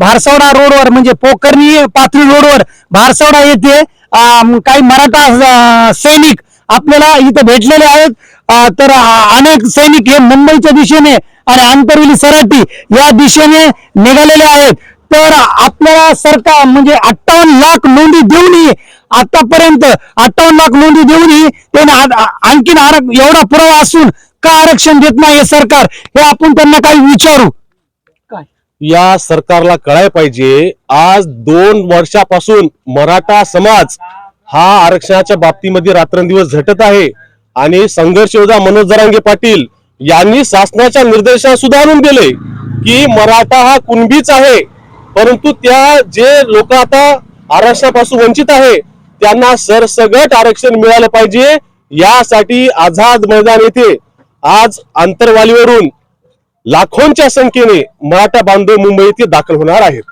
भारसवडा रोडवर म्हणजे पोखरणी पाथरी रोडवर भारसवडा येथे काही मराठा सैनिक आपल्याला इथं भेटलेले आहेत. तर अनेक सैनिक हे मुंबईच्या दिशेने आणि आंतरविली सराटी या दिशेने निघालेले आहेत. तर आपल्याला सरकार म्हणजे अठ्ठावन्न लाख नोंदी देऊनही आतापर्यंत अठ्ठावन्न लाख नोंदी देऊनही त्याने आणखीन एवढा पुरावा असून का आरक्षण देत नाही हे सरकार हे आपण त्यांना काही विचारू. या सरकारला कळाय पाहिजे. आज दोन वर्षापासून मराठा समाज हा आरक्षणाच्या बाबतीमध्ये रात्रंदिवस झटत आहे आणि संघर्ष योद्धा मनोज जरांगे पाटील यांनी शासनाच्या निर्देशात सुधारून दिले की मराठा हा कुणबीच आहे परंतु त्या जे लोक आता आरक्षणापासून वंचित आहे त्यांना सरसगट आरक्षण मिळालं पाहिजे. यासाठी आझाद मैदान येथे आज आंतरवालीवरून लाखोंच्या संख्येने मराठा बांधव मुंबई येथे दाखल होणार आहेत.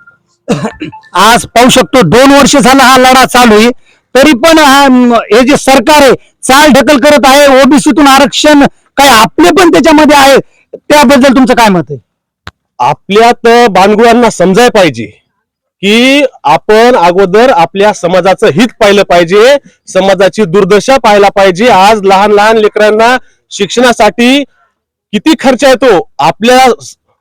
आज पाहू शकतो दोन वर्ष झाला हा लढा चालू आहे. तरी पण हा, हे जे सरकार आहे चाल ढकल करत आहे. ओबीसीतून आरक्षण काय आपले पण त्याच्यामध्ये आहे. त्याबद्दल तुमचं काय मत आहे? आपल्यात बांधगुळांना समजाय पाहिजे की आपण अगोदर आपल्या समाजाचं हित पाहिलं पाहिजे. समाजाची दुर्दशा पाहायला पाहिजे. आज लहान लहान लेकरांना शिक्षणासाठी किती खर्च येतो आपल्या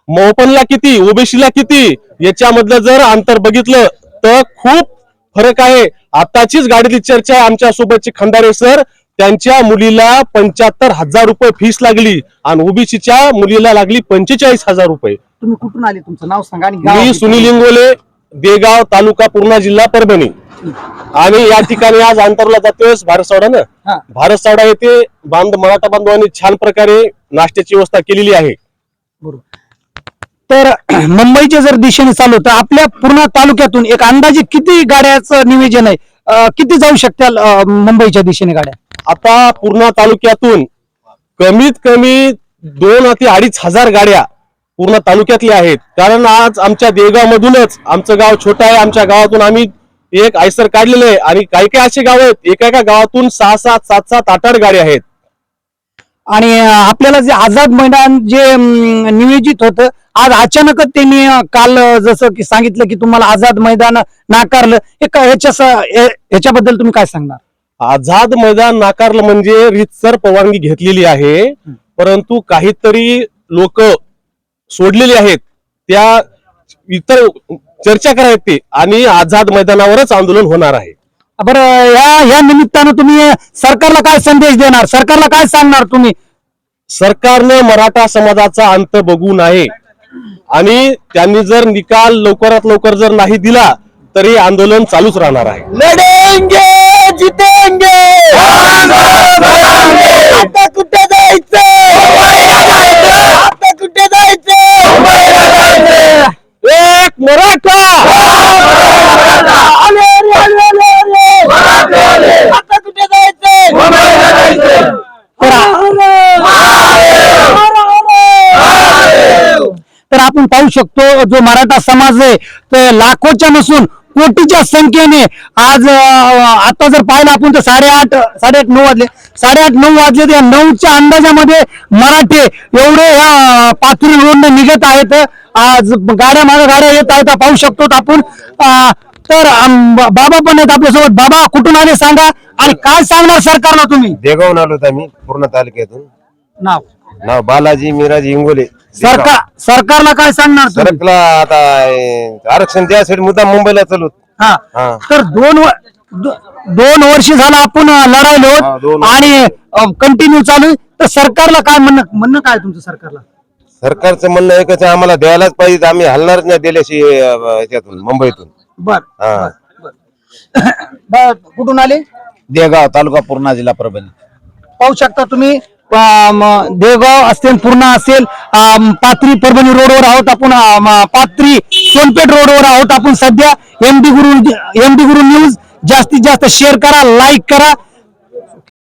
मोपनला किती? ओबीसीला किती? याच्यामधलं जर अंतर बघितलं तर खूप फरक आहे. आताचीच गाडीतली चर्चा आहे आमच्या सोबतचे खंडारे सर. त्यांच्या मुलीला पंच्याहत्तर हजार रुपये फीस लागली आणि ओबीसीच्या मुलीला लागली पंचेचाळीस हजार रुपये. तुम्ही कुठून आले? तुमचं नाव सांगा आणि गाव मी सुनील इंगोले देगाव तालुका पूर्णा जिल्हा परभणी. आणि या ठिकाणी आज अंतरला जातोय भारतसावडा ना? हा. भारतसावडा येथे बांध मराठा बांधवांनी छान प्रकारे नाश्त्याची व्यवस्था केलेली आहे. तर मुंबईच्या जर दिशेने चालू तर आपल्या पूर्ण तालुक्यातून एक अंदाजे किती गाड्याचं नियोजन आहे? किती जाऊ शकतील अं, मुंबईच्या दिशेने गाड्या? आता पूर्णा तालुक्यातून कमीत कमी दोन ते अडीच हजार गाड्या पूर्ण तालुक्यातल्या आहेत. कारण आज आमच्या देगाव मधूनच आमचं गाव छोटं आहे आमच्या गावातून आम्ही एक आयसर काढलेलं आहे. आणि काही काही असे गाव आहेत एका एका गावातून सहा सात सात सात आठ आठ गाड्या आहेत. आणि आपल्याला जे आझाद मैदान जे नियोजित होतं आज अचानकच त्यांनी काल जसं की सांगितलं की तुम्हाला आझाद मैदान नाकारलं ह्याच्याबद्दल तुम्ही काय सांगणार? आझाद मैदान नाकारलं म्हणजे रितसर परवानगी घेतलेली आहे. परंतु काहीतरी लोक सोडलेली आहेत. त्या इतर चर्चा करायत ते आणि आझाद मैदानावरच आंदोलन होणार आहे. बरं या या निमित्तानं तुम्ही सरकारला काय संदेश देणार? सरकारला काय सांगणार तुम्ही? सरकारने मराठा समाजाचा अंत बघू नये. आणि त्यांनी जर निकाल लवकरात लवकर जर नाही दिला तरी आंदोलन चालूच राहणार आहे. लढेंगे जितेंगे! आता कुठे जायचं आता कुठे जायचं एक मराठा आले रे, आले रे, आले रे. आता कुठे जायचं तर आपण पाहू शकतो जो मराठा समाज आहे तर लाखोच्या नसून कोटीच्या संख्येने आज आता जर पाहिलं आपण तर साडेआठ साडेआठ नऊ वाजले. साडेआठ नऊ वाजले तर या नऊच्या अंदाजामध्ये मराठे एवढे या पाथरी रोडने निघत आहेत. आज गाड्या मागे गाड्या येत आहेत पाहू शकतो आपण. तर बाबा पण आहेत आपल्यासोबत. बाबा कुठून आले सांगा. आणि काय सांगणार सरकारला तुम्ही? देगावून आलो आम्ही पूर्ण तालुक्यातून. नाव. नाव बालाजी मिराजी इंगोले. सरकार सरकारला काय सांगणार तुम्ही? सरकला आता आरक्षण द्यासाठी मुद्दा मुंबईला चालू हा. हा. तर दोन व- दो- दोन वर्ष झालं आपण अं, लढायलो हा, दोन आणि कंटिन्यू चालू आहे. तर सरकारला काय म्हणणं म्हणणं काय तुमचं सरकारला? सरकारचं म्हणणं एकच आहे, आम्हाला द्यायलाच पाहिजे आम्ही हलणारच नाही दिल्याशी अं, ह्याच्यातून मुंबईतून. बर हा. बर कुठून आले? देगाव तालुका पूर्णा जिल्हा परभणी. पाहू शकता तुम्ही. देवगाव असेल पूर्णा असेल पात्री परभणी रोडवर आहोत आपण पात्री सोनपेठ रोडवर आहोत आपण सध्या. M D Guru M D Guru News जास्तीत जास्त शेअर करा लाईक करा.